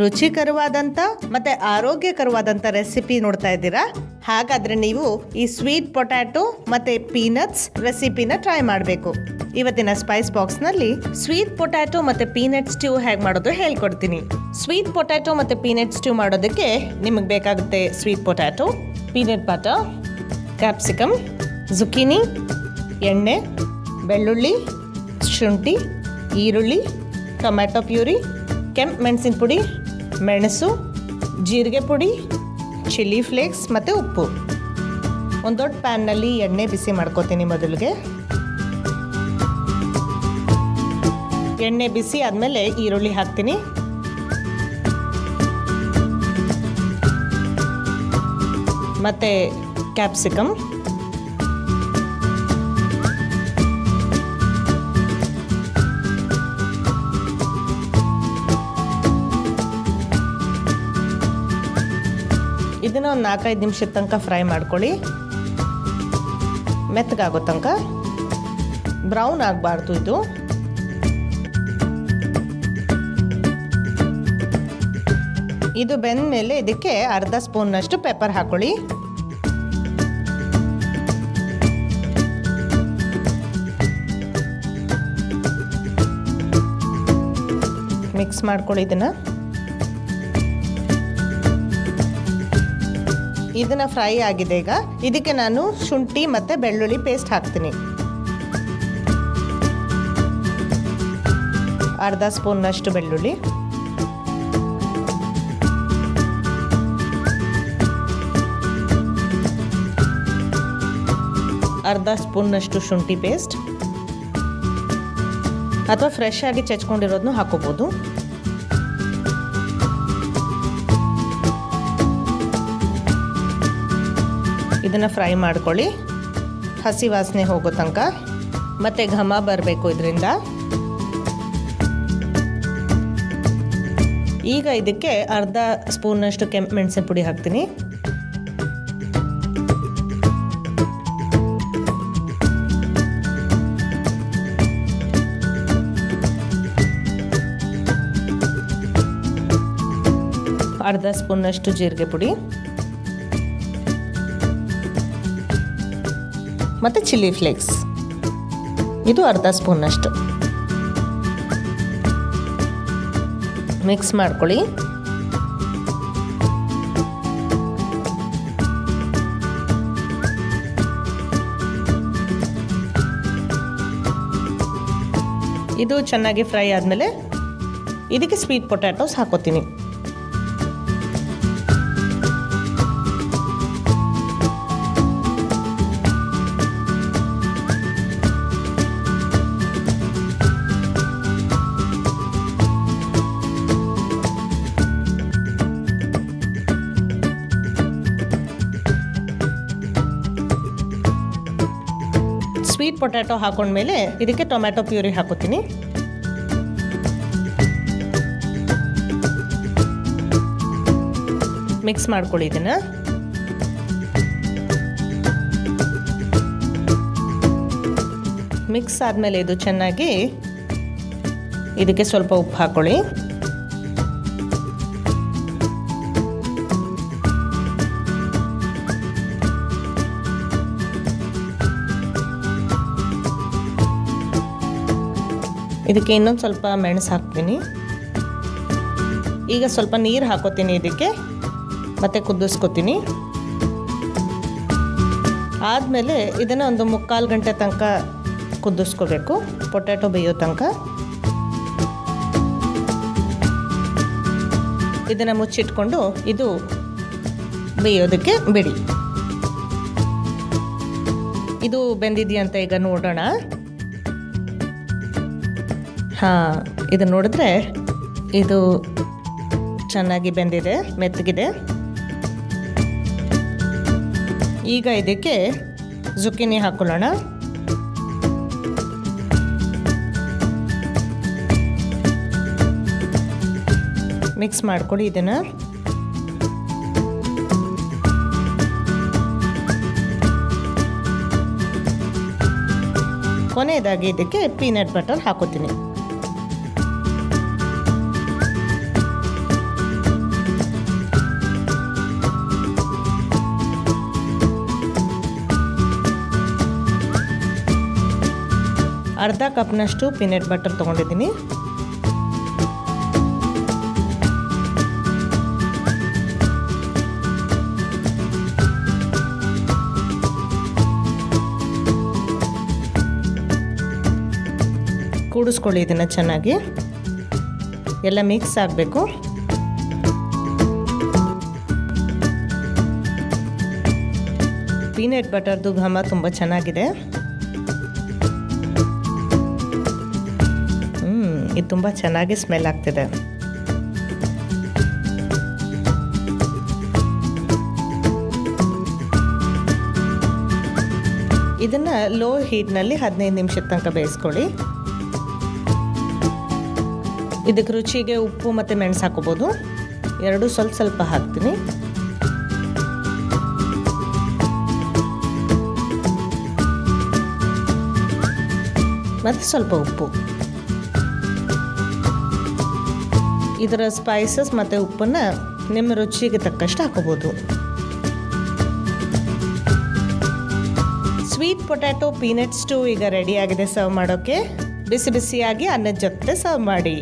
ರುಚಿಕರವಾದಂಥ ಮತ್ತು ಆರೋಗ್ಯಕರವಾದಂಥ ರೆಸಿಪಿ ನೋಡ್ತಾ ಇದ್ದೀರಾ? ಹಾಗಾದರೆ ನೀವು ಈ ಸ್ವೀಟ್ ಪೊಟ್ಯಾಟೊ ಮತ್ತು ಪೀನಟ್ಸ್ ರೆಸಿಪಿನ ಟ್ರೈ ಮಾಡಬೇಕು. ಇವತ್ತಿನ ಸ್ಪೈಸ್ ಬಾಕ್ಸ್ನಲ್ಲಿ ಸ್ವೀಟ್ ಪೊಟ್ಯಾಟೊ ಮತ್ತು ಪೀನಟ್ ಸ್ಟ್ಯೂ ಹೇಗೆ ಮಾಡೋದು ಹೇಳ್ಕೊಡ್ತೀನಿ. ಸ್ವೀಟ್ ಪೊಟ್ಯಾಟೊ ಮತ್ತು ಪೀನಟ್ ಸ್ಟ್ಯೂ ಮಾಡೋದಕ್ಕೆ ನಿಮಗೆ ಬೇಕಾಗುತ್ತೆ sweet potato peanut butter capsicum zucchini ಎಣ್ಣೆ, ಬೆಳ್ಳುಳ್ಳಿ, ಶುಂಠಿ, ಈರುಳ್ಳಿ, ಟೊಮ್ಯಾಟೊ ಪ್ಯೂರಿ, ಕೆಂಪು ಮೆಣಸಿನ ಪುಡಿ ಮೆಣಸು, ಜೀರಿಗೆ ಪುಡಿ, ಚಿಲ್ಲಿ ಫ್ಲೇಕ್ಸ್ ಮತ್ತು ಉಪ್ಪು. ಒಂದು ದೊಡ್ಡ ಪ್ಯಾನ್ನಲ್ಲಿ ಎಣ್ಣೆ ಬಿಸಿ ಮಾಡ್ಕೋತೀನಿ ಮೊದಲಿಗೆ. ಎಣ್ಣೆ ಬಿಸಿ ಆದಮೇಲೆ ಈರುಳ್ಳಿ ಹಾಕ್ತೀನಿ. ಮತ್ತು ಕ್ಯಾಪ್ಸಿಕಮ್. ಇದನ್ನ ಒಂದು ನಾಲ್ಕೈದು ನಿಮಿಷದ ತನಕ ಫ್ರೈ ಮಾಡ್ಕೊಳ್ಳಿ. ಮೆತ್ತಗಾಗೋ ತನಕ. ಬ್ರೌನ್ ಆಗಬಾರ್ದು ಇದು. ಇದು ಬೆಂದ ಮೇಲೆ ಇದಕ್ಕೆ ಅರ್ಧ ಸ್ಪೂನ್ನಷ್ಟು ಪೆಪ್ಪರ್ ಹಾಕೊಳ್ಳಿ. ಮಿಕ್ಸ್ ಮಾಡ್ಕೊಳ್ಳಿ ಇದನ್ನ. ಇದನ್ನ ಫ್ರೈ ಆಗಿದೆ ಈಗ. ಇದಕ್ಕೆ ನಾನು ಶುಂಠಿ ಮತ್ತೆ ಬೆಳ್ಳುಳ್ಳಿ ಪೇಸ್ಟ್ ಹಾಕ್ತೀನಿ. ಅರ್ಧ ಸ್ಪೂನ್ನಷ್ಟು ಬೆಳ್ಳುಳ್ಳಿ. ಅರ್ಧ ಸ್ಪೂನ್ನಷ್ಟು ಶುಂಠಿ ಪೇಸ್ಟ್ ಅಥವಾ ಫ್ರೆಶ್ ಆಗಿ ಚಚ್ಕೊಂಡಿರೋದನ್ನು ಹಾಕೋಬೋದು. ಇದನ್ನು ಫ್ರೈ ಮಾಡ್ಕೊಳ್ಳಿ. ಹಸಿ ವಾಸನೆ ಹೋಗೋ ತನಕ. ಮತ್ತು ಘಮ ಬರಬೇಕು ಇದರಿಂದ. ಈಗ ಇದಕ್ಕೆ ಅರ್ಧ ಸ್ಪೂನಷ್ಟು ಕೆಂಪು ಮೆಣಸಿನ ಪುಡಿ ಹಾಕ್ತೀನಿ. ಅರ್ಧ ಸ್ಪೂನಷ್ಟು ಜೀರಿಗೆ ಪುಡಿ. ಮತ್ತು ಚಿಲ್ಲಿ ಫ್ಲೇಕ್ಸ್. ಇದು ಅರ್ಧ ಸ್ಪೂನಷ್ಟು. ಮಿಕ್ಸ್ ಮಾಡ್ಕೊಳ್ಳಿ. ಇದು ಚೆನ್ನಾಗಿ ಫ್ರೈ ಆದಮೇಲೆ ಇದಕ್ಕೆ ಸ್ವೀಟ್ ಪೊಟ್ಯಾಟೋಸ್ ಹಾಕೋತೀನಿ. ಸ್ವೀಟ್ ಪೊಟ್ಯಾಟೊ ಹಾಕೊಂಡ್ಮೇಲೆ ಇದಕ್ಕೆ ಟೊಮ್ಯಾಟೊ ಪ್ಯೂರಿ ಹಾಕೋತೀನಿ. ಮಿಕ್ಸ್ ಮಾಡ್ಕೊಳ್ಳಿ ಇದನ್ನು. ಮಿಕ್ಸ್ ಆದಮೇಲೆ ಇದು ಚೆನ್ನಾಗಿ ಇದಕ್ಕೆ ಸ್ವಲ್ಪ ಉಪ್ಪು ಹಾಕೊಳ್ಳಿ. ಇದಕ್ಕೆ ಇನ್ನೊಂದು ಸ್ವಲ್ಪ ಮೆಣಸು ಹಾಕ್ತೀನಿ. ಈಗ ಸ್ವಲ್ಪ ನೀರು ಹಾಕೋತೀನಿ ಇದಕ್ಕೆ, ಮತ್ತೆ ಕುದಿಸ್ಕೊತೀನಿ. ಆದಮೇಲೆ ಇದನ್ನು ಒಂದು ಮುಕ್ಕಾಲು ಗಂಟೆ ತನಕ ಕುದಿಸ್ಕೋಬೇಕು, ಪೊಟ್ಯಾಟೊ ಬೇಯೋ ತನಕ. ಇದನ್ನು ಮುಚ್ಚಿಟ್ಕೊಂಡು ಇದು ಬೇಯೋದಕ್ಕೆ ಬಿಡಿ. ಇದು ಬೆಂದಿದೆಯಂತ ಈಗ ನೋಡೋಣ. ಹಾಂ, ಇದು ನೋಡಿದ್ರೆ ಇದು ಚೆನ್ನಾಗಿ ಬೆಂದಿದೆ, ಮೆತ್ತಗಿದೆ. ಈಗ ಇದಕ್ಕೆ ಜುಕಿನಿ ಹಾಕೊಳ್ಳೋಣ. ಮಿಕ್ಸ್ ಮಾಡ್ಕೊಳ್ಳಿ ಇದನ್ನು. ಕೊನೆಯದಾಗಿ ಇದಕ್ಕೆ ಪೀನಟ್ ಬಟರ್ ಹಾಕೋತೀನಿ. ಅರ್ಧ ಕಪ್ನಷ್ಟು ಪೀನಟ್ ಬಟರ್ ತೊಗೊಂಡಿದ್ದೀನಿ. ಕೂಡಿಸ್ಕೊಳ್ಳಿ ಇದನ್ನು ಚೆನ್ನಾಗಿ. ಎಲ್ಲ ಮಿಕ್ಸ್ ಆಗಬೇಕು. ಪೀನಟ್ ಬಟರ್ದು ಘಮ ತುಂಬ ಚೆನ್ನಾಗಿದೆ. ಇದು ತುಂಬ ಚೆನ್ನಾಗಿ ಸ್ಮೆಲ್ ಆಗ್ತಿದೆ. ಇದನ್ನು ಲೋ ಹೀಟ್ನಲ್ಲಿ ಹದಿನೈದು ನಿಮಿಷದ ತನಕ ಬೇಯಿಸ್ಕೊಳ್ಳಿ. ಇದಕ್ಕೆ ರುಚಿಗೆ ಉಪ್ಪು ಮತ್ತು ಮೆಣಸು ಹಾಕೋಬೋದು ಎರಡು ಸ್ವಲ್ಪ ಸ್ವಲ್ಪ ಹಾಕ್ತೀನಿ. ಮತ್ತು ಸ್ವಲ್ಪ ಉಪ್ಪು. ಇದರ ಸ್ಪೈಸಸ್ ಮತ್ತು ಉಪ್ಪನ್ನು ನಿಮ್ಮ ರುಚಿಗೆ ತಕ್ಕಷ್ಟು ಹಾಕೋಬೋದು ಸ್ವೀಟ್ ಪೊಟ್ಯಾಟೊ ಪೀನಟ್ ಸ್ಟೂ ಈಗ ರೆಡಿಯಾಗಿದೆ ಸರ್ವ್ ಮಾಡೋಕ್ಕೆ ಬಿಸಿ ಬಿಸಿಯಾಗಿ ಅನ್ನದ ಜೊತೆ ಸರ್ವ್ ಮಾಡಿ.